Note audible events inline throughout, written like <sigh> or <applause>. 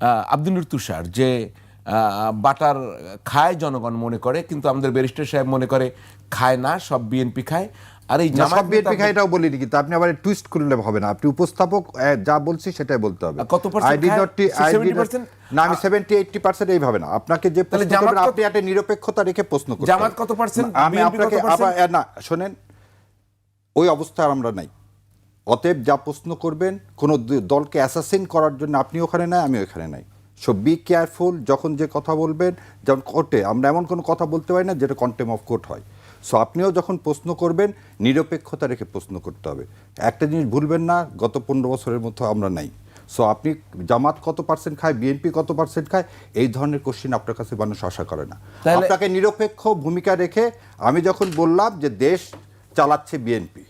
আহ, আব্দুল তুষার যে বাটার খায় জনগণ মনে করে কিন্তু আমাদের ব্যারিস্টার সাহেব মনে করে খায় না সব বিএনপি খায়। আর এই জামাত বিএনপি খায় এটাও বলিনি কিন্তু আপনি আবার টুইস্ট করলে হবে না। আপনি উপস্থাপক যা বলছি সেটাই বলতে হবে। কত percent I did খায়? not T- I did not- 70% না আমি সেভেন্টি এইটটি পার্সেন্ট এইভাবে না। আপনাকে যে প্রশ্ন করবেন, আপনি একটা নিরপেক্ষতা রেখে প্রশ্ন করতে জামাত কত percent? আমি আপনাকে আবার না শোনেন ওই অবস্থায় আমরা নাই। অতএব যা প্রশ্ন করবেন কোনো দলকে অ্যাসাসিন করার জন্য আপনি ওখানে নাই আমি ওখানে নাই। সো বি কেয়ারফুল যখন যে কথা বলবেন যেমন কোর্টে আমরা এমন কোনো কথা বলতে পারি না যেটা কন্টেম অফ কোর্ট হয়। সো আপনিও যখন প্রশ্ন করবেন নিরপেক্ষতা রেখে প্রশ্ন করতে হবে। একটা জিনিস ভুলবেন না গত পনেরো বছরের মতো আমরা নাই। সো আপনি জামাত কত পার্সেন্ট খায় বিএনপি কত পার্সেন্ট খায় এই ধরনের কোশ্চিন আপনার কাছে মানুষ আশা করে না। আপনাকে নিরপেক্ষ ভূমিকা রেখে আমি যখন বললাম যে দেশ চালাচ্ছে বিএনপি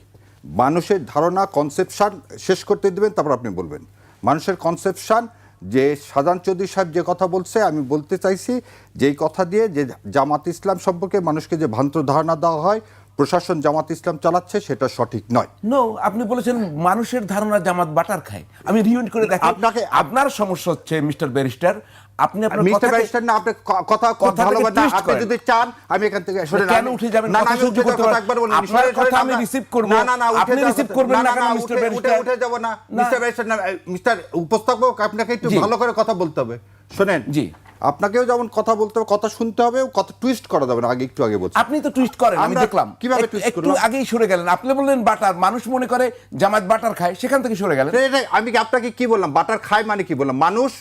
মানুষের ধারণা কনসেপশন শেষ করতে দেবেন তারপর আপনি বলবেন। মানুষের কনসেপশন যে সাজান চৌধুরী সাহেব যে কথা বলছে আমি বলতে চাইছি যেই কথা দিয়ে যে জামাত ইসলাম সম্পর্কে মানুষকে যে ভ্রান্ত ধারণা দেওয়া হয় প্রশাসন জামাত ইসলাম চালাচ্ছে সেটা সঠিক নয়। নো আপনি বলেছেন মানুষের ধারণা জামাত বাটার খায়। আমি রিউন্ড করে দেখি আপনাকে- আপনার সমস্যা হচ্ছে মিস্টার ব্যারিস্টার আপনি আপনার মিস্টার ব্যারিস্টার না আপনি কথা কথা ভালো না আপনি যদি চান আমি এখান থেকে সরে কেন উঠে যাবেন? না আমি উঠে কথা একবার বলিনি। আপনার কথা আমি রিসিভ করব। না না না আপনি রিসিভ করবেন না কেন, না, মিস্টার ব্যারিস্টার? উঠে- যাব না না। মিস্টার ব্যারিস্টার না মিস্টার উপস্থাপক আপনাকে একটু ভালো করে কথা বলতে হবে শুনেন জি। আপনাকেও যেমন কথা বলতে হবে কথা শুনতে হবে কথা টুইস্ট করা যাবে না আগে একটু আগে বলছি। আপনি তো টুইস্ট করেন আমি দেখলাম। কীভাবে একটু করলাম? আগেই সরে গেলেন। আপনি বললেন বাটার মানুষ মনে করে জামাত বাটার খায় সেখান থেকে সরে গেলেন। আমি আপনাকে কি বললাম? বাটার খায় মানে কি বললাম? মানুষ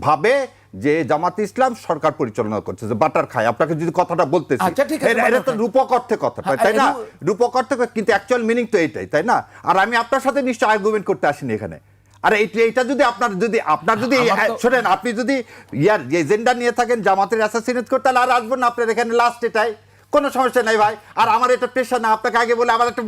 ভাবে যে জামাত ইসলাম সরকার পরিচালনা করছে যে বাটার খায়। আপনাকে যদি কথাটা আছে, এটা- তো রূপক অর্থে কথাটা হ্যাঁ, তাই না? রূপক অর্থে কথা, কিন্তু অ্যাকচুয়াল মিনিং তো এইটাই তাই না? আর আমি আপনার সাথে নিশ্চয় আর্গুমেন্ট করতে আসিনি এখানে। আর এইটা এইটা যদি আপনার যদি আপনার যদি শোনেন আপনি যদি ইয়ার এজেন্ডা নিয়ে থাকেন জামাতের অ্যাসাসিনেট করতে তাহলে আর আসবেন না আপনার এখানে লাস্ট এটাই। কোনো সমস্যা নাই ভাই। আর আমার এটা পেশা না আপনাকে আগে বলে আমার একটা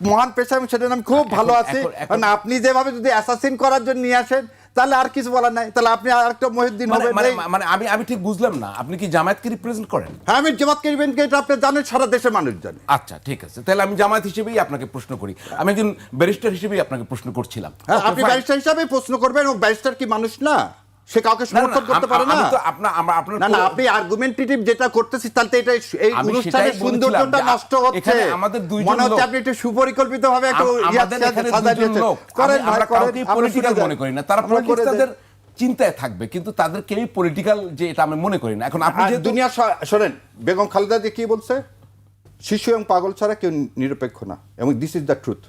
মহান পেশা আমি সেটা আমি খুব ভালো আছি। এখন- আপনি যেভাবে যদি অ্যাসাসিন করার জন্য নিয়ে আসেন তাহলে আর কিছু বলার নাই। তাহলে আপনি আর একটা মহিউদ্দিন মানে হবেন মানে মানে আমি আমি ঠিক বুঝলাম না। আপনি কি জামায়াতকে রিপ্রেজেন্ট করেন? হ্যাঁ আমি জামাতকে রিপ্রেজেন্ট এটা আপনি জানেন সারা দেশের মানুষ জানে। আচ্ছা ঠিক আছে। তাহলে আমি জামায়াত হিসেবেই আপনাকে প্রশ্ন করি। আমি একজন ব্যারিস্টার হিসেবেই আপনাকে প্রশ্ন করছিলাম। হ্যাঁ আপনি ব্যারিস্টার হিসাবে প্রশ্ন করবেন এবং ব্যারিস্টার কি মানুষ না? সে কাউকে সমর্থন করতে পারে না। আপনার না না আপনি আর্গুমেন্টেটিভ যেটা করতেছি তাহলে এটা এই অনুষ্ঠানের সৌন্দর্যটা নষ্ট হচ্ছে। এখানে আমাদের মনে হচ্ছে আপনি একটু সুপরিকল্পিত ভাবে একটা করেন আমরা আমরা পলিটিক্যাল মনে করি না। তারা চিন্তায় থাকবে কিন্তু তাদের কেউই পলিটিক্যাল যে এটা আমি মনে করি না। এখন আপনি যে দুনিয়া শোনেন বেগম খালেদা যে কি বলছে? শিশু এবং পাগল ছাড়া কেউ নিরপেক্ষ না এবং দিস ইজ দ্য ট্রুথ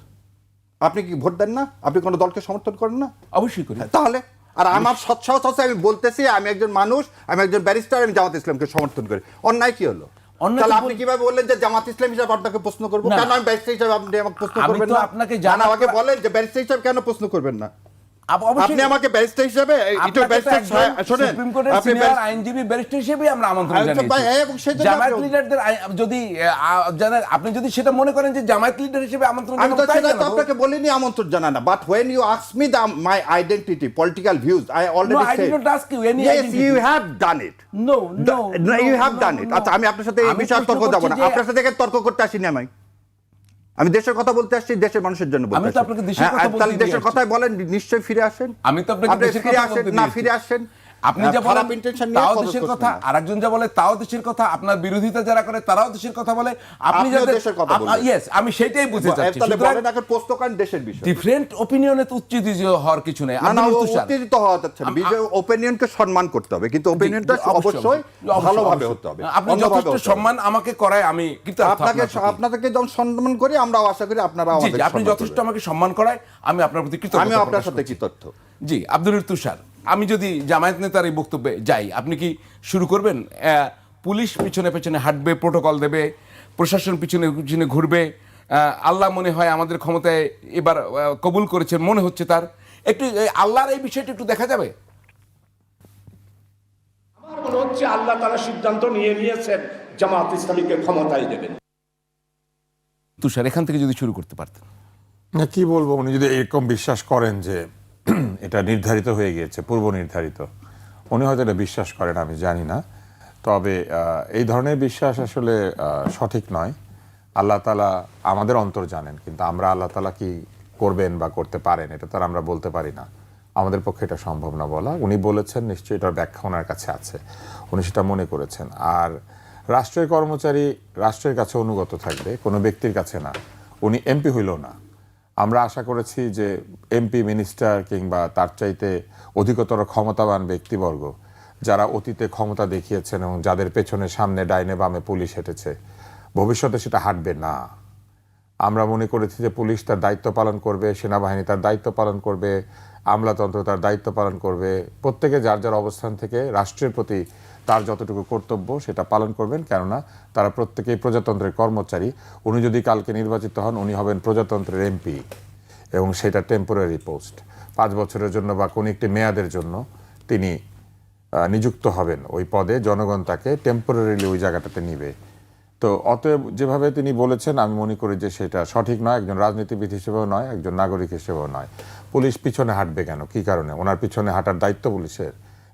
আপনি কি ভোট দেন না? আপনি কোনো দলকে সমর্থন করেন না? অবশ্যই করি। তাহলে আর আমার সৎসাহস আছে আমি বলতেছি আমি একজন মানুষ আমি একজন ব্যারিস্টার আমি জামাত ইসলামকে সমর্থন করি। অন্যায় কি হলো? তাহলে আপনি কীভাবে বললেন যে জামাত ইসলাম হিসাবে আপনাকে প্রশ্ন করব? কেন আমি ব্যারিস্টার হিসাবে আপনি আমাকে প্রশ্ন করবেন না? আপনাকে জানা- আমাকে বলেন যে ব্যারিস্টার হিসাবে কেন প্রশ্ন করবেন না? আপনি আমাকে ব্যারিস্টার হিসাবে তো ব্যারিস্টার শোনেন সুপ্রিম কোর্টের আপনি সিনিয়র আইনজীবী ব্যারিস্টার হিসেবে আমরা আমন্ত্রণ জানিয়েছি। জামায়াত লিডারদের যদি জানেন আপনি যদি সেটা মনে করেন যে জামায়াত লিডার হিসেবে আমন্ত্রণ আমি তো সেটা তো আপনাকে বলিনি আমন্ত্রণ জানা না but political views i already No, I did said not ask you any yes identity. you have done it. No, no, no, you no, have no, done it. no. আচ্ছা আমি আপনার সাথে এই বিষয়ে তর্ক যাব না। আপনার সাথে তর্ক করতে আসিনি আমি। আমি দেশের কথা বলতে আসছি দেশের মানুষের জন্য বলতে আমি তো আপনাকে দেশের হ্যাঁ, কথা বলতে দেশের কথাই বলেন নিশ্চয়ই ফিরে আসেন। আমি তো আপনাকে আপনি দেশের ফিরে কথা আসেন বলতে না ফিরে আসেন। আপনি যা বলেন তাও দেশের কথা আরেকজন যা বলে তাও দেশের কথা আপনার বিরোধিতা যারা করে তারাও দেশের কথা বলে। আপনি দেশের কথা বলবেন। ইয়েস আমি সেটাই বুঝতে চাচ্ছি। তাহলে বলেন এখন করেন দেশের বিষয়? ডিফারেন্ট ওপিনিয়নে তো উচ্চিত হওয়ার কিছু নেই। তুষার। উত্তেজিত হওয়া যাচ্ছে না। বিজয় ওপিনিয়নকে সম্মান করতে হবে কিন্তু ওপিনিয়নটা অবশ্যই, ভালোভাবে হতে হবে আপনি যথেষ্ট সম্মান আমাকে করায় আমি কিন্তু আপনাকে আপনাকে যেমন সম্মান করি আমরাও আশা করি আপনারা আমাদের আপনি যথেষ্ট আমাকে সম্মান করায় আমি আপনার প্রতি কৃতজ্ঞতা আমিও আপনার সাথে করছি। জি আব্দুল তুষার। আমি যদি জামায়াত নেতার এই বক্তব্যে যাই আপনি কি শুরু করবেন? পুলিশ পিছনে পেছনে হাঁটবে প্রোটোকল দেবে প্রশাসন পিছনে পিছনে ঘুরবে আল্লাহ মনে হয় আমাদের ক্ষমতায় এবার কবুল করেছেন মনে হচ্ছে তার। একটু এই আল্লাহর এই বিষয়টা একটু দেখা যাবে? আমার মনে হচ্ছে আল্লাহ তারা সিদ্ধান্ত নিয়ে নিয়েছেন জামাত ইসলামীকে ক্ষমতায় দেবেন। তুষার এখান থেকে যদি শুরু করতে পারতেন। না কি বলব উনি যদি এরকম বিশ্বাস করেন যে <clears throat> এটা নির্ধারিত হয়ে গিয়েছে, পূর্ব নির্ধারিত। উনি হয়তো এটা বিশ্বাস করেন, আমি জানি না। তবে এই ধরনের বিশ্বাস আসলে সঠিক নয়। আল্লাহ তালা আমাদের অন্তর জানেন, কিন্তু আমরা আল্লাহ তালা কি করবেন বা করতে পারেন, এটা তো আর আমরা বলতে পারি না। আমাদের পক্ষে এটা সম্ভব না বলা। উনি বলেছেন, নিশ্চয়ই এটার ব্যাখ্যা ওনার কাছে আছে। উনি সেটা মনে করেছেন। আর রাষ্ট্রের কর্মচারী রাষ্ট্রের কাছে অনুগত থাকবে, কোনো ব্যক্তির কাছে না। উনি এমপি হইল না। আমরা আশা করেছি যে এমপি মিনিস্টার কিংবা তার চাইতে অধিকতর ক্ষমতাবান ব্যক্তিবর্গ যারা অতীতে ক্ষমতা দেখিয়েছেন এবং যাদের পেছনে সামনে ডাইনে বামে পুলিশ হেঁটেছে, ভবিষ্যতে সেটা হাঁটবে না। আমরা মনে করেছি যে পুলিশ তার দায়িত্ব পালন করবে, সেনাবাহিনী তার দায়িত্ব পালন করবে, আমলাতন্ত্র তার দায়িত্ব পালন করবে। প্রত্যেকে যার যার অবস্থান থেকে রাষ্ট্রের প্রতি তার যতটুকু কর্তব্য সেটা পালন করবেন। কেননা তারা প্রত্যেকেই প্রজাতন্ত্রের কর্মচারী। উনি যদি কালকে নির্বাচিত হন, উনি হবেন প্রজাতন্ত্রের এমপি এবং সেটা টেম্পোরারি পোস্ট পাঁচ বছরের জন্য বা কোনো একটি মেয়াদের জন্য তিনি নিযুক্ত হবেন। ওই পদে জনগণ তাকে টেম্পোরারিলি ওই জায়গাটাতে নিবে। তো অতএব যেভাবে তিনি বলেছেন, আমি মনে করি যে সেটা সঠিক নয়। একজন রাজনীতিবিদ হিসেবেও নয়, একজন নাগরিক হিসেবেও নয়। পুলিশ পিছনে হাঁটবে কেন? কি কারণে? ওনার পিছনে হাঁটার দায়িত্ব পুলিশের।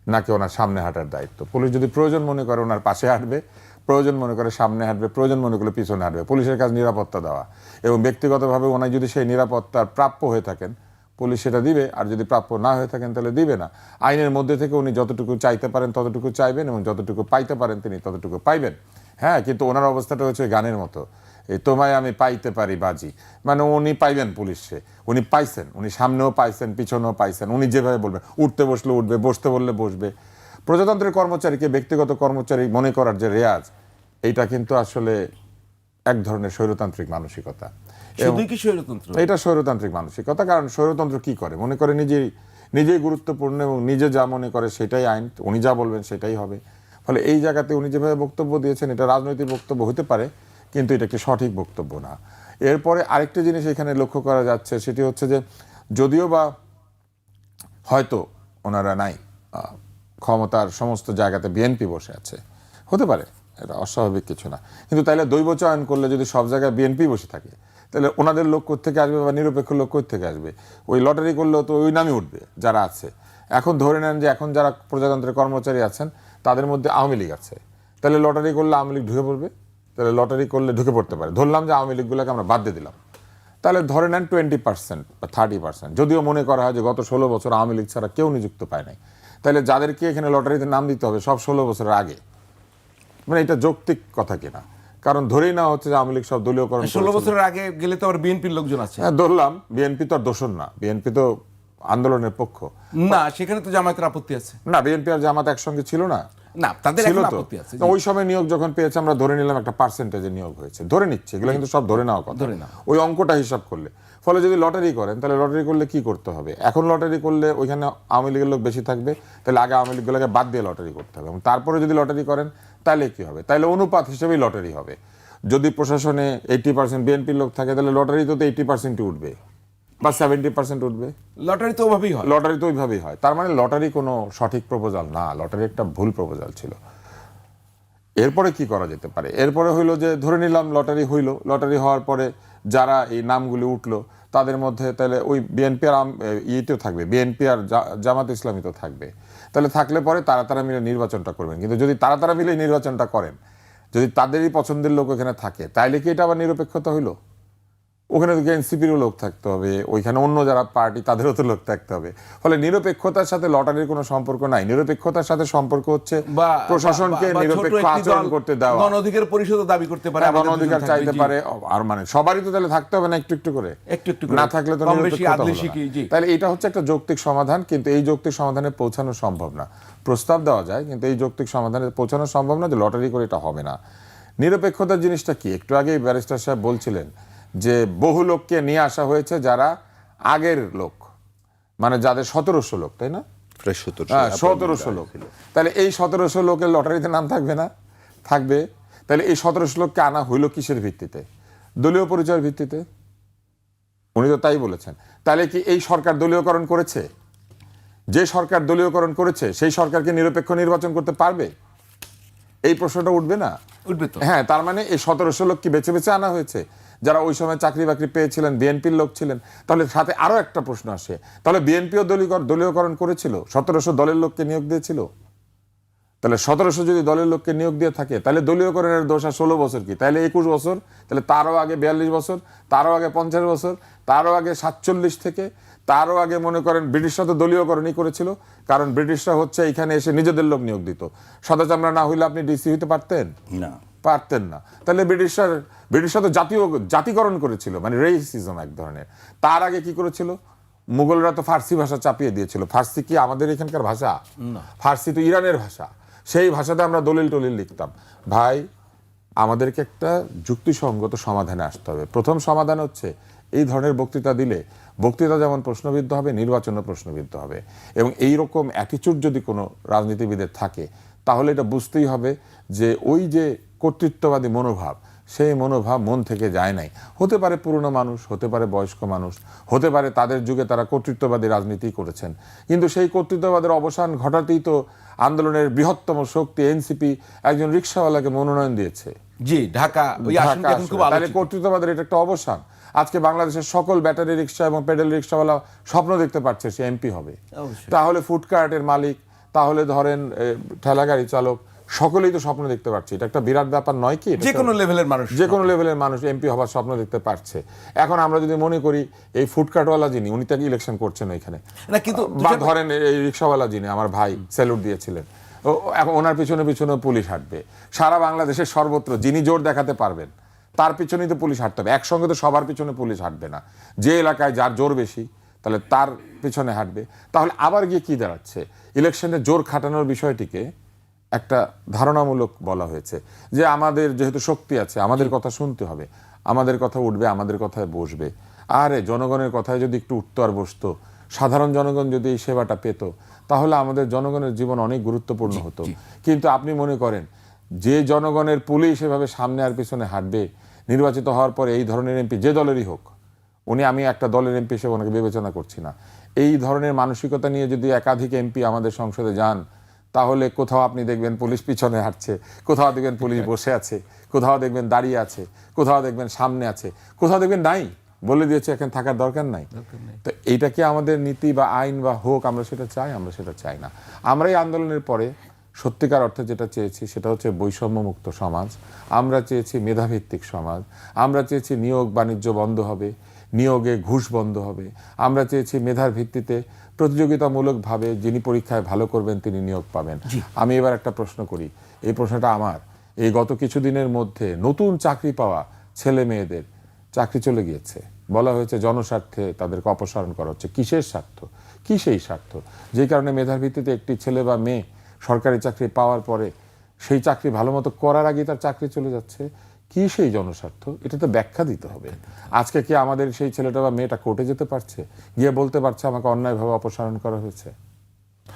নাকি ওনার সামনে হাঁটার দায়িত্ব। পুলিশ যদি প্রয়োজন মনে করে ওনার পাশে হাঁটবে, প্রয়োজন মনে করে সামনে হাঁটবে, প্রয়োজন মনে করে পিছনে হাঁটবে, পুলিশের কাজ নিরাপত্তা দেওয়া। এবং ব্যক্তিগতভাবে ওনার যদি সেই নিরাপত্তার প্রাপ্য হয়ে থাকেন, পুলিশ সেটা দিবে, আর যদি প্রাপ্য না হয়ে থাকেন তাহলে দিবে না। আইনের মধ্যে থেকে উনি যতটুকু চাইতে পারেন ততটুকু চাইবেন এবং যতটুকু পাইতে পারেন তিনি ততটুকু পাইবেন। হ্যাঁ কিন্তু ওনার অবস্থাটা হচ্ছে গানের মতো। তোমায় আমি পাইতে পারি বাজি। মানে উনি পাইবেন পুলিশে। উনি পাইছেন উনি সামনেও পাইছেন পিছনেও পাইছেন। উনি যেভাবে বলবেন উঠতে বসলে উঠবে বসতে বললে বসবে। প্রজাতন্ত্রের কর্মচারীকে ব্যক্তিগত কর্মচারী মনে করার যে রেয়াজ এইটা কিন্তু আসলে এক ধরনের স্বৈরতান্ত্রিক মানসিকতা। এটা স্বৈরতান্ত্রিক মানসিকতা কারণ স্বৈরতন্ত্র কি করে? মনে করে নিজেই নিজেই গুরুত্বপূর্ণ এবং নিজে যা মনে করে সেটাই আইন উনি যা বলবেন সেটাই হবে। ফলে এই জায়গাতে উনি যেভাবে বক্তব্য দিয়েছেন এটা রাজনৈতিক বক্তব্য হতে পারে কিন্তু এটা একটি সঠিক বক্তব্য না। এরপরে আরেকটি জিনিস এখানে লক্ষ্য করা যাচ্ছে, সেটি হচ্ছে যে যদিও বা হয়তো ওনারা নাই ক্ষমতার সমস্ত জায়গাতে বিএনপি বসে আছে, হতে পারে, এটা অস্বাভাবিক কিছু না। কিন্তু তাইলে দৈব চয়ন করলে যদি সব জায়গায় বিএনপি বসে থাকে তাহলে ওনাদের লোক থেকে আসবে বা নিরপেক্ষ লোক থেকে আসবে? ওই লটারি করলেও তো ওই নামই উঠবে যারা আছে। এখন ধরে নেন যে এখন যারা প্রজাতন্ত্রের কর্মচারী আছেন, তাদের মধ্যে আওয়ামী লীগ আছে। তাহলে লটারি করলে আওয়ামী লীগ ঢুকে পড়বে? তাহলে লটারি করলে ঢুকে পড়তে পারে। ধরলাম যে আওয়ামী লীগগুলোকে আমরা বাদ দিয়ে দিলাম। তাহলে ধরে নেন টোয়েন্টি পার্সেন্ট বা থার্টি পার্সেন্ট যদিও মনে করা হয় যে গত ষোলো বছর আওয়ামী লীগ ছাড়া কেউ নিযুক্ত পায় নাই। তাহলে যাদেরকে এখানে লটারিতে নাম দিতে হবে সব ষোলো বছরের আগে। মানে এটা যৌক্তিক কথা কিনা? কারণ ধরেই না হচ্ছে যে আওয়ামী লীগ সব দলীয় দলীয়করণ ষোলো বছরের আগে গেলে তো আবার বিএনপির লোকজন আছে। হ্যাঁ ধরলাম বিএনপি তো আর দোষণ না। বিএনপি তো আন্দোলনের পক্ষ। না সেখানে তো জামায়াতের আপত্তি আছে। না বিএনপি আর জামাত একসঙ্গে ছিল না। না তাদের এখন আপত্তি আছে ওই সময় নিয়োগ যখন পেয়েছে আমরা ধরে নিলাম একটা পার্সেন্টেজে নিয়োগ হয়েছে। ধরে নিচ্ছে এগুলো কিন্তু সব ধরে নেওয়া কথা। ধরে নেওয়া। ওই অঙ্কটা হিসাব করলে। ফলে যদি লটারি করেন তাহলে লটারি করলে কি করতে হবে? এখন লটারি করলে ওইখানে আওয়ামী লীগের লোক বেশি থাকবে তাহলে আগে আওয়ামী লীগগুলোকে বাদ দিয়ে লটারি করতে হবে। এবং তারপরে যদি লটারি করেন তাহলে কি হবে? তাহলে অনুপাত হিসেবেই লটারি হবে। যদি প্রশাসনে এইটি পার্সেন্ট বিএনপির লোক থাকে তাহলে লটারি তো এইটি পার্সেন্টই উঠবে। বা সেভেন্টি পার্সেন্ট উঠবে। লটারি তো ওভাবেই হয়। লটারি তো ওইভাবেই হয়। তার মানে লটারি কোনো সঠিক প্রপোজাল না। লটারি একটা ভুল প্রপোজাল ছিল। এরপরে কি করা যেতে পারে? এরপরে হইল যে ধরে নিলাম লটারি হইল। লটারি হওয়ার পরে যারা এই নামগুলি উঠল তাদের মধ্যে তাহলে ওই বিএনপি আর ইয়েতেও থাকবে। বিএনপি আর জামাত ইসলামী তো থাকবে। তাহলে থাকলে পরে তারা তারা মিলে নির্বাচনটা করবেন। কিন্তু যদি তারা তারা মিলে নির্বাচনটা করেন যদি তাদেরই পছন্দের লোক ওখানে থাকে তাইলে কি এটা আবার নিরপেক্ষতা হইল? ওখানে তো এনসিপিরও লোক থাকতে হবে ওইখানে অন্য যারা পার্টি তাদেরও তো লোক থাকতে হবে। ফলে নিরপেক্ষতার সাথে লটারির কোনো সম্পর্ক নাই। নিরপেক্ষতার সাথে সম্পর্ক হচ্ছে বা প্রশাসনকে নিরপেক্ষ আচরণ করতে দেওয়া। গণ অধিকার পরিষদও দাবি করতে পারে হ্যাঁ, আমাদের গণ অধিকার চাইতে পারে আর মানে সবারই তো তাহলে থাকতে হবে না একটু একটু করে? একটু একটু করে। না থাকলে তো। তাহলে এটা হচ্ছে একটা যৌক্তিক সমাধান কিন্তু এই যৌক্তিক সমাধানে পৌঁছানো সম্ভব না। প্রস্তাব দেওয়া যায় কিন্তু এই যৌক্তিক সমাধানে পৌঁছানো সম্ভব না যে লটারি করে এটা হবে না। নিরপেক্ষতার জিনিসটা কি? একটু আগে ব্যারিস্টার সাহেব বলছিলেন যে বহু লোককে নিয়ে আসা হয়েছে যারা আগের লোক। মানে যাদের সতেরোশো লোক তাই না? সতেরোশো হ্যাঁ সতেরোশো লোক। তাহলে এই সতেরোশো লোকের লটারিতে নাম থাকবে না? থাকবে। তাহলে এই সতেরোশো লোককে আনা হইল কিসের ভিত্তিতে? দলীয় পরিচয়ের ভিত্তিতে? উনি তো তাই বলেছেন। তাহলে কি এই সরকার দলীয়করণ করেছে? যে সরকার দলীয়করণ করেছে সেই সরকারকে নিরপেক্ষ নির্বাচন করতে পারবে? এই প্রশ্নটা উঠবে না? উঠবে হ্যাঁ তার মানে এই সতেরোশো লোক কি বেছে বেছে আনা হয়েছে। যারা ওই সময় চাকরি বাকরি পেয়েছিলেন, বিএনপির লোক ছিলেন, তাহলে সাথে আরও একটা প্রশ্ন আসে। তাহলে বিএনপিও দলীয় দলীয়করণ করেছিল? সতেরোশো দলের লোককে নিয়োগ দিয়েছিল? তাহলে সতেরোশো যদি দলের লোককে নিয়োগ দিয়ে থাকে, তাহলে দলীয়করণের দোষ আর ষোলো বছর কি? তাহলে একুশ বছর? তাহলে তারও আগে বিয়াল্লিশ বছর, তারও আগে পঞ্চাশ বছর, তারও আগে সাতচল্লিশ থেকে, তারও আগে মনে করেন ব্রিটিশরা তো দলীয়করণই করেছিল, কারণ ব্রিটিশরা হচ্ছে এখানে এসে নিজেদের লোক নিয়োগ দিত। সাদা না হইলে আপনি ডিসি হইতে পারতেন? না। পারতেন না। তাহলে ব্রিটিশরা ব্রিটিশরা তো জাতীয় জাতিকরণ করেছিল মানে রেসিজম এক ধরনের। তার আগে কি করেছিল? মুঘলরা তো ফার্সি ভাষা চাপিয়ে দিয়েছিল। ফার্সি কি আমাদের এখানকার ভাষা? ফার্সি তো ইরানের ভাষা। সেই ভাষাতে আমরা দলিল টলিল লিখতাম। ভাই আমাদেরকে একটা যুক্তিসঙ্গত সমাধানে আসতে হবে। প্রথম সমাধান হচ্ছে এই ধরনের বক্তৃতা দিলে বক্তৃতা যেমন প্রশ্নবিদ্ধ হবে নির্বাচনও প্রশ্নবিদ্ধ হবে। এবং এই রকম অ্যাটিচিউড যদি কোনো রাজনীতিবিদের থাকে তাহলে এটা বুঝতেই হবে যে ওই যে কর্তৃত্ববাদী মনোভাব সেই মনোভাব মন থেকে যায় নাই। হতে পারে পুরনো মানুষ হতে পারে বয়স্ক মানুষ হতে পারে তাদের যুগে তারা কর্তৃত্ববাদী রাজনীতি করেছেন। কিন্তু সেই কর্তৃত্ববাদের অবসান ঘটাতেই তো আন্দোলনের বৃহত্তম শক্তি এনসিপি একজন রিক্সাওয়ালাকে মনোনয়ন দিয়েছে। জি ঢাকা। তাহলে কর্তৃত্ববাদের এটা একটা অবসান। আজকে বাংলাদেশের সকল ব্যাটারি রিক্সা এবং পেডেল রিক্সাওয়ালা স্বপ্ন দেখতে পারছে সে এমপি হবে। তাহলে ফুডকার্টের মালিক তাহলে ধরেন এ, ঠেলা গাড়ি চালক সকলেই তো স্বপ্ন দেখতে পাচ্ছে এটা একটা বিরাট ব্যাপার নয় কি? যে কোনো লেভেলের মানুষ যে কোনো লেভেলের মানুষ এমপি হবার স্বপ্ন দেখতে পারছে। এখন আমরা যদি মনে করি এই ফুডকার্টওয়ালা যিনি উনি তাকে ইলেকশন করছেন ওইখানে। না কিন্তু বা ধরেন এই রিক্সাওয়ালা যিনি আমার ভাই স্যালুট দিয়েছিলেন। ও এখন ওনার পিছনে পিছনে পুলিশ হাঁটবে। সারা বাংলাদেশের সর্বত্র যিনি জোর দেখাতে পারবেন তার পিছনেই তো পুলিশ হাঁটতে হবে। একসঙ্গে তো সবার পিছনে পুলিশ হাঁটবে না। যে এলাকায় যার জোর বেশি তাহলে তার পিছনে হাঁটবে। তাহলে আবার গিয়ে কি দাঁড়াচ্ছে? ইলেকশনে জোর খাটানোর বিষয়টিকে একটা ধারণামূলক বলা হয়েছে যে আমাদের যেহেতু শক্তি আছে আমাদের কথা শুনতে হবে আমাদের কথা উঠবে আমাদের কথায় বসবে। আরে জনগণের কথায় যদি একটু উঠতো আর বসতো সাধারণ জনগণ যদি এই সেবাটা পেত তাহলে আমাদের জনগণের জীবন অনেক গুরুত্বপূর্ণ হতো। কিন্তু আপনি মনে করেন যে জনগণের পুলিশ এভাবে সামনে আর পিছনে হাঁটবে নির্বাচিত হওয়ার পরে এই ধরনের এমপি যে দলেরই হোক উনি আমি একটা দলের এমপি হিসেবে ওনাকে বিবেচনা করছি না। এই ধরনের মানসিকতা নিয়ে যদি একাধিক এমপি আমাদের সংসদে যান তাহলে কোথাও আপনি দেখবেন পুলিশ পিছনে হাঁটছে কোথাও দেখবেন পুলিশ বসে আছে কোথাও দেখবেন দাঁড়িয়ে আছে কোথাও দেখবেন সামনে আছে কোথাও দেখবেন নাই। বলে দিয়েছে এখানে থাকার দরকার নাই। তো এইটা কি আমাদের নীতি বা আইন বা হোক আমরা সেটা চাই আমরা সেটা চাই না। আমরা এই আন্দোলনের পরে সত্যিকার অর্থে যেটা চেয়েছি সেটা হচ্ছে বৈষম্যমুক্ত সমাজ। আমরা চেয়েছি মেধাভিত্তিক সমাজ। আমরা চেয়েছি নিয়োগ বাণিজ্য বন্ধ হবে নিয়োগে ঘুষ বন্ধ হবে। আমরা চেয়েছি মেধার ভিত্তিতে প্রতিযোগিতামূলকভাবে যিনি পরীক্ষায় ভালো করবেন তিনি নিয়োগ পাবেন। আমি এবার একটা প্রশ্ন করি। এই প্রশ্নটা আমার। এই গত কিছুদিনের মধ্যে নতুন চাকরি পাওয়া ছেলে মেয়েদের চাকরি চলে গিয়েছে। বলা হয়েছে জনস্বার্থে তাদেরকে অপসারণ করা হচ্ছে। কিসের স্বার্থ? কি সেই স্বার্থ? যে কারণে মেধার ভিত্তিতে একটি ছেলে বা মেয়ে সরকারি চাকরি পাওয়ার পরে সেই চাকরি ভালো মতো করার আগে তার চাকরি চলে যাচ্ছে। কি সেই জনস্বার্থ? এটা তো ব্যাখ্যা দিতে হবে। আজকে কি আমাদের সেই ছেলেটা বা মেয়েটা কোর্টে যেতে পারছে? গিয়ে বলতে পারছে আমাকে অন্যায়ভাবে অপসারণ করা হয়েছে।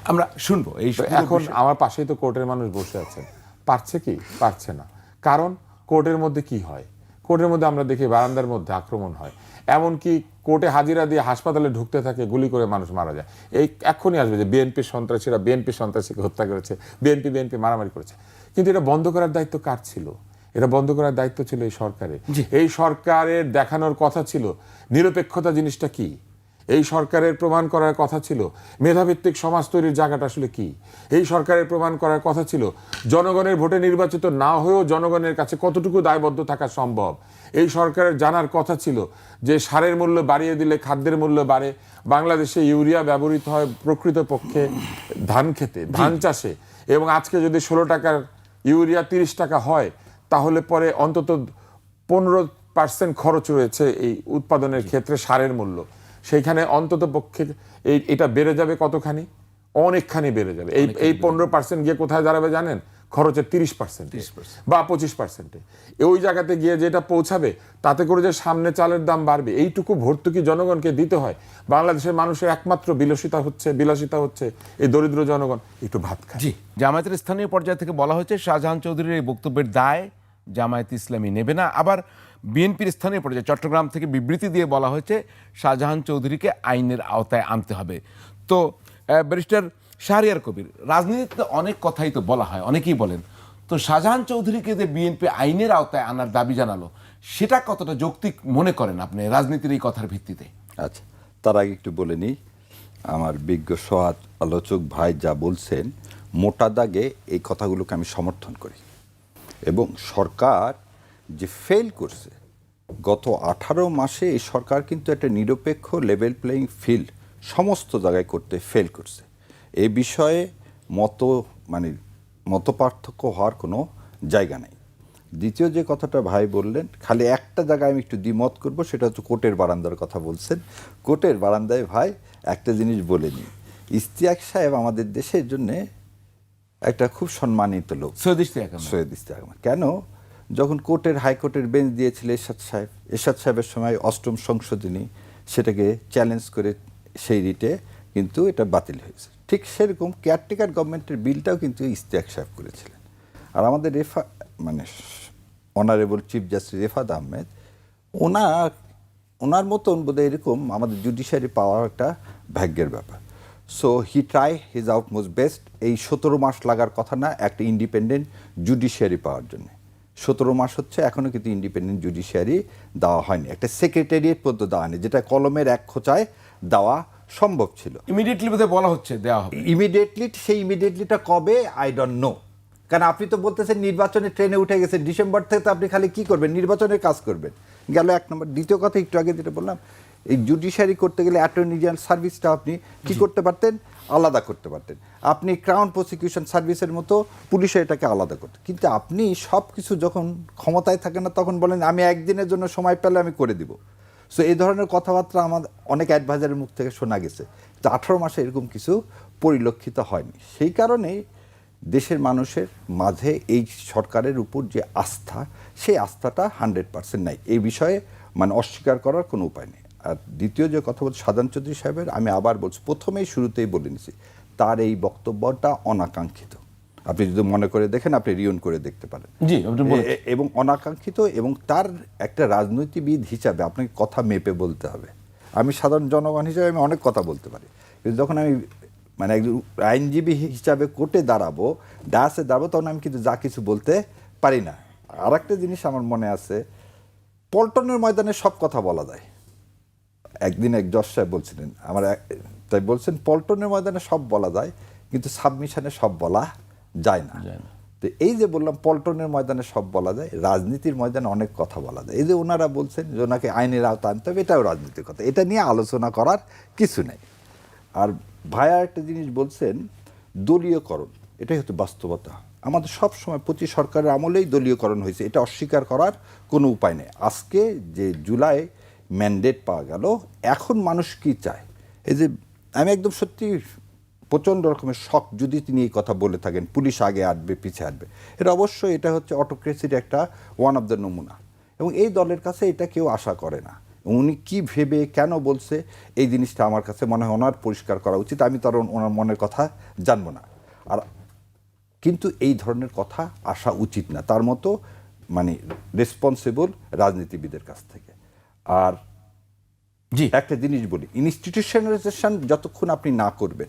আমরা শুনব এই এখন আমার পাশেই তো কোর্টের মানুষ বসে আছেন। পারছে কি? পারছে না। কারণ কোর্টের মধ্যে কি হয়? কোর্টের মধ্যে আমরা দেখি বারান্দার মধ্যে আক্রমণ হয়। এমনকি কোর্টে হাজিরা দিয়ে হাসপাতালে ঢুকতে থাকে গুলি করে মানুষ মারা যায়। এই এক্ষুনি আসবে যে বিএনপি সন্ত্রাসীরা বিএনপি সন্ত্রাসীকে হত্যা করেছে বিএনপি বিএনপি মারামারি করেছে। কিন্তু এটা বন্ধ করার দায়িত্ব কার ছিল? এটা বন্ধ করার দায়িত্ব ছিল এই সরকারের এই সরকারের দেখানোর কথা ছিল নিরপেক্ষতা জিনিসটা কি? এই সরকারের প্রমাণ করার কথা ছিল মেধাভিত্তিক সমাজ তৈরির জায়গাটা আসলে কি? এই সরকারের প্রমাণ করার কথা ছিল জনগণের ভোটে নির্বাচিত না হয়েও জনগণের কাছে কতটুকু দায়বদ্ধ থাকা সম্ভব? এই সরকারের জানার কথা ছিল যে সারের মূল্য বাড়িয়ে দিলে খাদ্যের মূল্য বাড়ে বাংলাদেশে ইউরিয়া ব্যবহৃত হয় প্রকৃতপক্ষে ধান খেতে ধান চাষে এবং আজকে যদি ষোলো টাকার ইউরিয়া তিরিশ টাকা হয় তাহলে পরে অন্তত পনেরো পার্সেন্ট খরচ রয়েছে এই উৎপাদনের ক্ষেত্রে সারের মূল্য। সেইখানে অন্তত পক্ষে এই এটা বেড়ে যাবে কতখানি? অনেকখানি বেড়ে যাবে। এই এই পনেরো পার্সেন্ট গিয়ে কোথায় দাঁড়াবে জানেন? খরচের তিরিশ পার্সেন্ট বা পঁচিশ পার্সেন্টে। ওই জায়গাতে গিয়ে যেটা পৌঁছাবে তাতে করে যে সামনে চালের দাম বাড়বে এইটুকু ভর্তুকি জনগণকে দিতে হয়। বাংলাদেশের মানুষের একমাত্র বিলসিতা হচ্ছে বিলাসিতা হচ্ছে এই দরিদ্র জনগণ। একটু ভাত খায় জি জামায়াতের স্থানীয় পর্যায় থেকে বলা হয়েছে শাহজাহান চৌধুরীর এই বক্তব্যের দায় জামায়াত ইসলামী নেবে না। আবার বিএনপির স্থানীয় পর্যায়ে চট্টগ্রাম থেকে বিবৃতি দিয়ে বলা হয়েছে, শাহজাহান চৌধুরীকে আইনের আওতায় আনতে হবে। তো ব্যারিস্টার শাহরিয়ার কবির, রাজনীতিতে অনেক কথাই তো বলা হয়, অনেকেই বলেন। তো শাহজাহান চৌধুরীকে যে বিএনপি আইনের আওতায় আনার দাবি জানালো, সেটা কতটা যৌক্তিক মনে করেন আপনি রাজনীতির এই কথার ভিত্তিতে? আচ্ছা তার আগে একটু বলে নিই, আমার বিজ্ঞ সহাত আলোচক ভাই যা বলছেন, মোটা দাগে এই কথাগুলোকে আমি সমর্থন করি। এবং সরকার যে ফেল করছে, গত আঠারো মাসে এই সরকার কিন্তু একটা নিরপেক্ষ লেভেল প্লেয়িং ফিল্ড সমস্ত জায়গায় করতে ফেল করছে। এ বিষয়ে মত মানে মত পার্থক্য হওয়ার কোনো জায়গা নেই। দ্বিতীয় যে কথাটা ভাই বললেন, খালি একটা জায়গায় আমি একটু দ্বিমত করব, সেটা হচ্ছে কোর্টের বারান্দার কথা বলছেন। কোর্টের বারান্দায় ভাই একটা জিনিস বলে নিই। ইস্তিয়াক সাহেব আমাদের দেশের জন্যে একটা খুব সম্মানিত লোক। সৈয়দ ইশতিয়াক আহমেদ। সৈয়দ ইস্তিয়াক আহমেদ। কেন? যখন কোর্টের হাইকোর্টের বেঞ্চ দিয়েছিল এরশাদ সাহেব এরশাদ সাহেবের সময় অষ্টম সংশোধনী সেটাকে চ্যালেঞ্জ করে সেই রিটে কিন্তু এটা বাতিল হয়েছে। ঠিক সেরকম কেয়ারটেকার গভর্নমেন্টের বিলটাও কিন্তু ইস্তিয়াক সাহেব করেছিলেন। আর আমাদের রেফা মানে honourable chief justice Refaat Ahmed ওনার ওনার মতন বোধহয় এরকম আমাদের জুডিশিয়ারি পাওয়া একটা ভাগ্যের ব্যাপার। So he try his out most best এই সতেরো মাস লাগার কথা না একটা ইন্ডিপেন্ডেন্ট জুডিশিয়ারি পাওয়ার জন্য। সতেরো মাস হচ্ছে এখনও কিন্তু ইন্ডিপেন্ডেন্ট জুডিশিয়ারি দেওয়া হয়নি। একটা সেক্রেটারিয়েট পর্যন্ত দেওয়া হয়নি যেটা কলমের এক খোঁচায় দেওয়া সম্ভব ছিল। ইমিডিয়েটলি বোধহয় বলা হচ্ছে দেওয়া হবে। ইমিডিয়েটলি সেই ইমিডিয়েটলিটা কবে? আই ডোন্ট নো কারণ আপনি তো বলতেছেন নির্বাচনের ট্রেনে উঠে গেছেন ডিসেম্বর থেকে তো আপনি খালি কি করবেন? নির্বাচনের কাজ করবেন। গেল এক নম্বর। দ্বিতীয় কথা একটু আগে যেটা বললাম এই জুডিশিয়ারি করতে গেলে অ্যাটর্নি জেনারেল সার্ভিসটা আপনি কি করতে পারতেন? আলাদা করতে পারতেন। আপনি ক্রাউন প্রসিকিউশন সার্ভিসের মতো পুলিশে এটাকে আলাদা করতেন। কিন্তু আপনি সব কিছু যখন ক্ষমতায় থাকেন না তখন বলেন আমি একদিনের জন্য সময় পেলে আমি করে দিব। সো এই ধরনের কথাবার্তা আমাদের অনেক অ্যাডভাইজারের মুখ থেকে শোনা গেছে। তো আঠারো মাসে এরকম কিছু পরিলক্ষিত হয়নি। সেই কারণে দেশের মানুষের মাঝে এই সরকারের উপর যে আস্থা সেই আস্থাটা হান্ড্রেড পার্সেন্ট নাই। এই বিষয়ে মানে অস্বীকার করার কোনো উপায় নেই। আর দ্বিতীয় যে কথা বলছি সাধারণ চৌধুরী সাহেবের আমি আবার বলছি প্রথমেই শুরুতেই বলে নিছি তার এই বক্তব্যটা অনাকাঙ্ক্ষিত। আপনি যদি মনে করে দেখেন আপনি রিয়ন করে দেখতে পারেন। জি, এবং অনাকাঙ্ক্ষিত এবং তার একটা রাজনৈতিকবিদ হিসাবে আপনাকে কথা মেপে বলতে হবে। আমি সাধারণ জনগণ হিসাবে আমি অনেক কথা বলতে পারি। কিন্তু যখন আমি মানে একজন আইনজীবী হিসাবে কোর্টে দাঁড়াবো ডায়াসে দাঁড়াবো তখন আমি কিন্তু যা কিছু বলতে পারি না। আর একটা জিনিস আমার মনে আছে পল্টনের ময়দানে সব কথা বলা যায়। একদিন এক জজ সাহেব বলছিলেন আমার এক- তাই বলছেন পল্টনের ময়দানে সব বলা যায় কিন্তু সাবমিশনে সব বলা যায় না। যায় না। তো এই যে বললাম পল্টনের ময়দানে সব বলা যায় রাজনীতির ময়দানে অনেক কথা বলা যায়। এই যে ওনারা বলছেন যে ওনাকে আইনের আওতা আনতে হবে এটাও রাজনীতির কথা। এটা নিয়ে আলোচনা করার কিছু নেই। আর ভাইয়া একটা জিনিস বলছেন দলীয়করণ এটাই হচ্ছে বাস্তবতা। আমাদের সব সময় প্রতি সরকারের আমলেই দলীয়করণ হয়েছে এটা অস্বীকার করার কোনো উপায় নেই। আজকে যে জুলাই ম্যান্ডেট পাওয়া গেল। এখন মানুষ কি চায়? এই যে আমি একদম সত্যি প্রচণ্ড রকমের শখ যদি তিনি এই কথা বলে থাকেন, পুলিশ আগে আটবে পিছে আটবে এটা অবশ্যই এটা হচ্ছে অটোক্রেসির একটা ওয়ান অফ দ্য নমুনা। এবং এই দলের কাছে এটা কেউ আশা করে না। উনি কি ভেবে, কেন বলছে, এই জিনিসটা আমার কাছে মনে হয় ওনার পরিষ্কার করা উচিত। আমি তার ওনার মনের কথা জানব না। আর কিন্তু এই ধরনের কথা আসা উচিত না। তার মতো মানে রেসপন্সিবল রাজনীতিবিদের কাছ থেকে। আর জি। একটা জিনিস বলি ইনস্টিটিউশনালাইজেশন যতক্ষণ আপনি না করবেন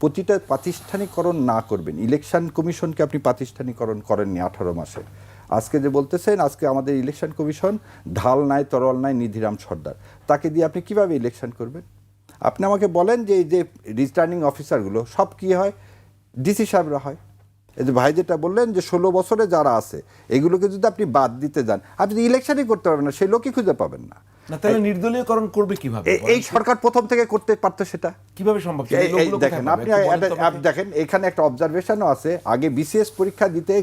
প্রতিটা প্রাতিষ্ঠানিকরণ না করবেন ইলেকশন কমিশনকে আপনি প্রাতিষ্ঠানিকরণ করেননি আঠারো মাসে। আজকে যে বলতেছেন আজকে আমাদের ইলেকশন কমিশন ঢাল নাই তরল নাই নিধিরাম সর্দার। তাকে দিয়ে আপনি কীভাবে ইলেকশন করবেন? আপনি আমাকে বলেন যে এই যে রিটার্নিং অফিসারগুলো সব কি হয়? ডিসি সাহেবরা হয়। এই যে ভাই যেটা বললেন যে ষোলো বছরে যারা আছে এগুলোকে যদি আপনি বাদ দিতে যান আপনি ইলেকশনই করতে পারবেন না সেই লোকই খুঁজে পাবেন না। না তাহলে নির্দলীয়করণ করবে কীভাবে? এই সরকার প্রথম থেকে করতে পারতো সেটা। কীভাবে সম্ভব দেখেন আপনি দেখেন এখানে একটা অবজারভেশনও আছে। আগে বিসিএস পরীক্ষা দিতে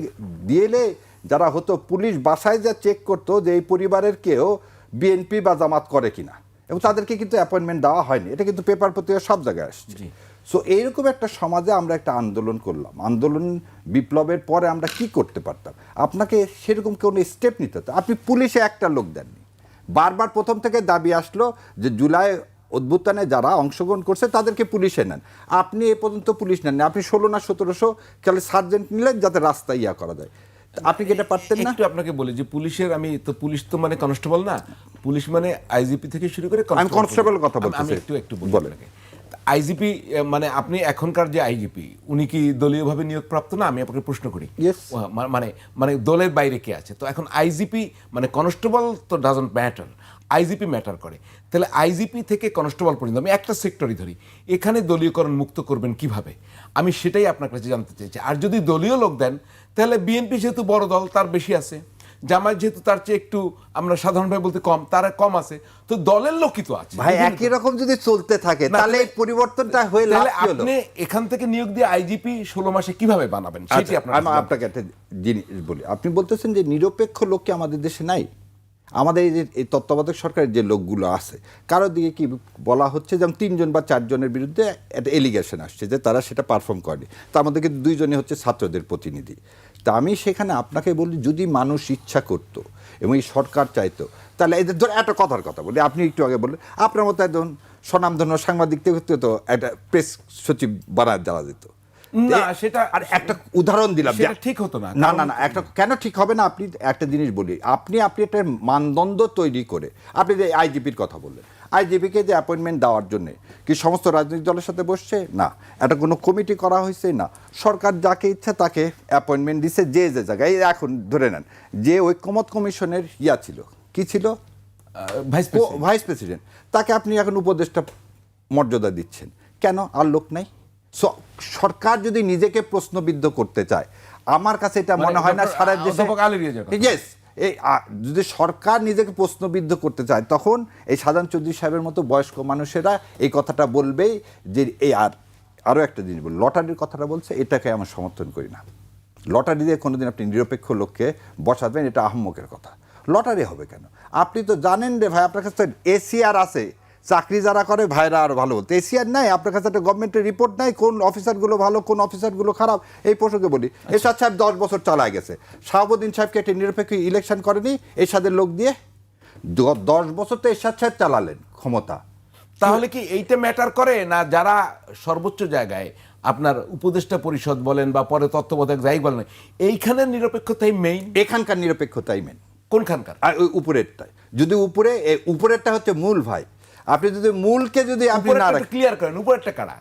দিয়েলে যারা হতো পুলিশ বাসায় যা চেক করতো যে এই পরিবারের কেউ বিএনপি বা জামাত করে কিনা। এবং তাদেরকে কিন্তু অ্যাপয়েন্টমেন্ট দেওয়া হয়নি। এটা কিন্তু পেপার পত্রিকা সব জায়গায় আসছে। সো এইরকম একটা সমাজে আমরা একটা আন্দোলন করলাম। আন্দোলন বিপ্লবের পরে আমরা কি করতে পারতাম? আপনাকে সেরকম কোনো স্টেপ নিতে হতো? আপনি পুলিশে একটা লোক দেননি। বারবার প্রথম থেকে দাবি আসলো যে জুলাই অভ্যুত্থানে যারা অংশগ্রহণ করছে তাদেরকে পুলিশে নেন। আপনি এ পর্যন্ত পুলিশ নেন আপনি ষোলো না সতেরোশো খালি সার্জেন্ট নিলেন যাতে রাস্তা ইয়া করা যায়। আপনি কি এটা পারতেন না? একটু আপনাকে বলি যে পুলিশের আমি তো পুলিশ তো মানে কনস্টেবল না। পুলিশ মানে আইজিপি থেকে শুরু করে আমি constable কথা আমি একটু একটু বলি আপনাকে। আইজিপি মানে আপনি এখনকার যে আইজিপি উনি কি দলীয়ভাবে নিয়োগপ্রাপ্ত? না আমি আপনাকে প্রশ্ন করি. মানে মানে দলের বাইরে কে আছে? তো এখন আইজিপি মানে কনস্টেবল তো ডাজন্ট ম্যাটার আইজিপি ম্যাটার করে। তাহলে আইজিপি থেকে কনস্টেবল পর্যন্ত আমি একটা সেক্টরই ধরি এখানে দলীয়করণ মুক্ত করবেন কীভাবে? আমি সেটাই আপনার কাছে জানতে চাইছি। আর যদি দলীয় লোক দেন তাহলে বিএনপি যেহেতু বড় দল তার বেশি আছে। জামায়াত যেহেতু তার চেয়ে একটু আমরা সাধারণভাবে বলতে কম তারা কম আছে তো দলের লোকই তো আছে। ভাই একই রকম যদি চলতে থাকে তাহলে এই পরিবর্তনটা হয়ে তাহলে আপনি এখান থেকে নিয়োগ দিয়ে আইজিপি ষোলো মাসে কীভাবে বানাবেন? সেটি আচ্ছা, আপনার আমি আপনাকে একটা জিনিস বলি। আপনি বলতেছেন যে নিরপেক্ষ লোক কি আমাদের দেশে নাই? আমাদের এই যে এই তত্ত্বাবধায়ক সরকারের যে লোকগুলো আছে কারোর দিকে কি বলা হচ্ছে যেমন তিনজন বা চারজনের বিরুদ্ধে একটা এলিগেশন আসছে যে তারা সেটা পারফর্ম করেনি? তার মধ্যে কিন্তু দুইজনই হচ্ছে ছাত্রদের প্রতিনিধি। তা আমি সেখানে আপনাকে বলি যদি মানুষ ইচ্ছা করতো এবং এই সরকার চাইতো তাহলে এদের ধর একটা কথার কথা বলি আপনি একটু আগে বললেন আপনার মতো একজন স্বনামধন্য সাংবাদিক থেকে তো একটা প্রেস সচিব বানায় দেওয়া যেত না, সেটা- আর একটা উদাহরণ দিলাম ঠিক হতো না। না না না একটা কেন ঠিক হবে না আপনি একটা জিনিস বলি আপনি আপনি একটা মানদণ্ড তৈরি করে আপনি যে আইজিপির কথা বললেন আইজিপিকে যে অ্যাপয়েন্টমেন্ট দেওয়ার জন্য কি সমস্ত রাজনৈতিক দলের সাথে বসছে? না। এটা কোনো কমিটি করা হয়েছে? না। সরকার যাকে ইচ্ছা তাকে অ্যাপয়েন্টমেন্ট দিছে যে যে জায়গায়। এখন ধরে নেন যে ঐক্যমত কমিশনের ইয়া ছিল কি ছিল? ভাইস ভাইস প্রেসিডেন্ট তাকে আপনি এখন উপদেষ্টা মর্যাদা দিচ্ছেন। কেন? আর লোক নাই। সরকার যদি নিজেকে প্রশ্নবিদ্ধ করতে চায় আমার কাছে এটা মানে মনে হয় না সারা দেশে। ইয়েস এই যদি সরকার নিজেকে প্রশ্নবিদ্ধ করতে চায়, তখন এই সাধারণ চৌধুরী সাহেবের মতো বয়স্ক মানুষেরা এই কথাটা বলবেই যে, এই, আর, আরও একটা জিনিস বল, লটারির কথাটা বলছে, এটাকে আমরা সমর্থন করি না। লটারি দিয়ে কোনোদিন আপনি নিরপেক্ষ লোককে বসাবেন, এটা আহম্মকের কথা। লটারি হবে কেন? আপনি তো জানেন রে ভাই, আপনার কাছে এসিআর আছে। চাকরি যারা করে ভাইরা আর ভালো বলতে। এসিআর নাই আপনার কাছে একটা গভর্নমেন্টের রিপোর্ট নাই কোন অফিসারগুলো ভালো কোন অফিসারগুলো খারাপ এই প্রসঙ্গে বলি। এরশাদ সাহেব দশ বছর চালায় গেছে। শাহাবুদ্দিন সাহেবকে একটা নিরপেক্ষ ইলেকশন করেনি এরশাদের লোক দিয়ে দশ বছর তো এরশাদ সাহেব চালালেন ক্ষমতা। তাহলে কি এইটা ম্যাটার করে না যারা সর্বোচ্চ জায়গায় আপনার উপদেষ্টা পরিষদ বলেন বা পরে তত্ত্বাবধায়ক যাই বলেন এইখানের নিরপেক্ষতাই মেইন এখানকার নিরপেক্ষতাই মেন কোনখানকার? আর ওই উপরেরটাই যদি উপরে উপরেরটা হচ্ছে মূল ভাই। আপনি যদি মূলকে যদি আপনি না রাখেন। ক্লিয়ার করেন উপরেরটা কারা?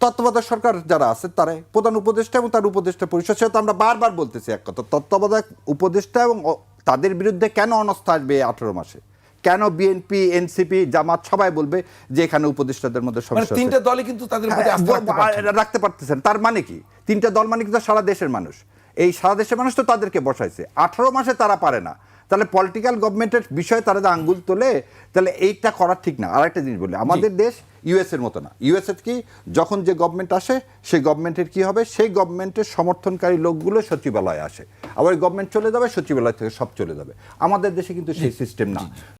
তত্ত্বাবধায়ক সরকার যারা আছে তারাই প্রধান উপদেষ্টা এবং তার উপদেষ্টা পরিষদ সেটা আমরা বারবার বলতেছি এক কথা তত্ত্বাবধায়ক উপদেষ্টা এবং তাদের বিরুদ্ধে কেন অনাস্থা আসবে আঠারো মাসে? কেন বিএনপি এনসিপি জামাত সবাই বলবে যে এখানে উপদেষ্টাদের মধ্যে মানে সমস্যা আছে। তিনটা দলই কিন্তু তাদের হ্যাঁ। রাখতে পারতেছেন। তার মানে কি? তিনটা দল মানে কিন্তু সারা দেশের মানুষ। এই সারা দেশের মানুষ তো তাদেরকে বসাইছে। আঠারো মাসে তারা পারে না। তাহলে পলিটিক্যাল গভর্নমেন্টের বিষয়ে তারা যে আঙ্গুল তোলে তাহলে এইটা করা ঠিক না। আর একটা জিনিস বলি আমাদের দেশ ইউএস এর মতো না। ইউএস এর কি যখন যে গভর্নমেন্ট আসে সেই গভর্নমেন্টের কি হবে? সেই গভর্নমেন্টের সমর্থনকারী লোকগুলো সচিবালয়ে আসে। আবার গভর্নমেন্ট চলে যাবে সচিবালয় থেকে সব চলে যাবে। আমাদের দেশে কিন্তু সেই সিস্টেম না।